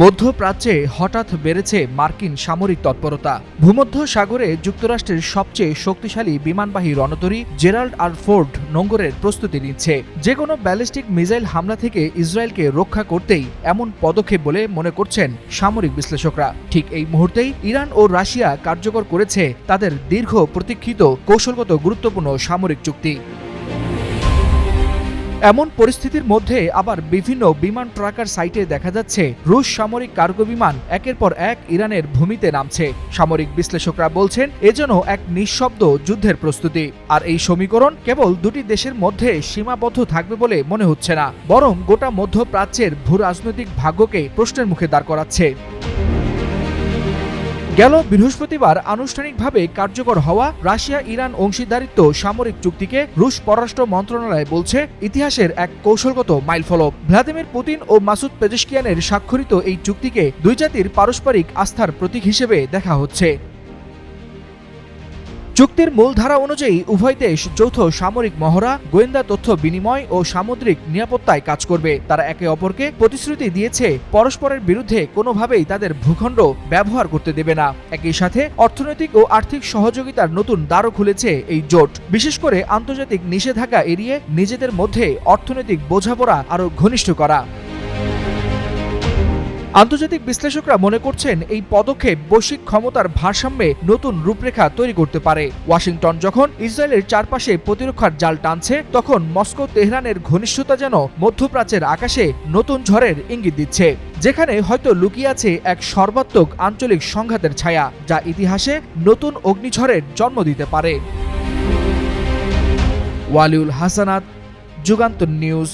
মধ্যপ্রাচ্যে হঠাৎ বেড়েছে মার্কিন সামরিক তৎপরতা। ভূমধ্য সাগরে যুক্তরাষ্ট্রের সবচেয়ে শক্তিশালী বিমানবাহী রণতরী জেরাল্ড আর ফোর্ড নোঙ্গরের প্রস্তুতি নিচ্ছে। যে কোনো ব্যালিস্টিক মিসাইল হামলা থেকে ইসরায়েলকে রক্ষা করতেই এমন পদক্ষেপ বলে মনে করছেন সামরিক বিশ্লেষকরা। ঠিক এই মুহূর্তেই ইরান ও রাশিয়া কার্যকর করেছে তাদের দীর্ঘ প্রতীক্ষিত, কৌশলগত, গুরুত্বপূর্ণ সামরিক চুক্তি। এমন পরিস্থিতির মধ্যে আবার বিভিন্ন বিমান ট্রাকার সাইটে দেখা যাচ্ছে, রুশ সামরিক কার্গো বিমান একের পর এক ইরানের ভূমিতে নামছে। সামরিক বিশ্লেষকরা বলছেন এজন্য এক নিঃশব্দ যুদ্ধের প্রস্তুতি। আর এই সমীকরণ কেবল দুটি দেশের মধ্যে সীমাবদ্ধ থাকবে বলে মনে হচ্ছে না, বরং গোটা মধ্যপ্রাচ্যের ভূ রাজনৈতিক ভাগ্যকে প্রশ্নের মুখে দাঁড় করাচ্ছে। গেল বৃহস্পতিবার আনুষ্ঠানিকভাবে কার্যকর হওয়া রাশিয়া ইরান অংশীদারিত্ব সামরিক চুক্তিকে রুশ পররাষ্ট্র মন্ত্রণালয় বলছে ইতিহাসের এক কৌশলগত মাইলফলক। ভ্লাদিমির পুতিন ও মাসুদ পেজেশকিয়ানের স্বাক্ষরিত এই চুক্তিকে দুই জাতির পারস্পরিক আস্থার প্রতীক হিসেবে দেখা হচ্ছে। চুক্তির মূল ধারা অনুযায়ী উভয় দেশ যৌথ সামরিক মহড়া, গোয়েন্দা তথ্য বিনিময় ও সামুদ্রিক নিরাপত্তায় কাজ করবে। তারা একে অপরকে প্রতিশ্রুতি দিয়েছে, পরস্পরের বিরুদ্ধে কোনোভাবেই তাদের ভূখণ্ড ব্যবহার করতে দেবে না। একই সাথে অর্থনৈতিক ও আর্থিক সহযোগিতার নতুন দ্বারও খুলেছে এই জোট। বিশেষ করে আন্তর্জাতিক নিষেধাজ্ঞা এড়িয়ে নিজেদের মধ্যে অর্থনৈতিক বোঝাপড়া আরও ঘনিষ্ঠ করা। আন্তর্জাতিক বিশ্লেষকরা মনে করছেন এই পদক্ষেপ বৈশ্বিক ক্ষমতার ভারসাম্যে নতুন রূপরেখা তৈরি করতে পারে। ওয়াশিংটন যখন ইসরায়েলের চারপাশে প্রতিরক্ষার জাল টানছে, তখন মস্কো তেহরানের ঘনিষ্ঠতা যেন মধ্যপ্রাচ্যের আকাশে নতুন ঝড়ের ইঙ্গিত দিচ্ছে, যেখানে হয়তো লুকিয়ে আছে এক সর্বাত্মক আঞ্চলিক সংঘাতের ছায়া, যা ইতিহাসে নতুন অগ্নিঝড়ের জন্ম দিতে পারে। ওয়ালিউল হাসানাত, যুগান্তর নিউজ।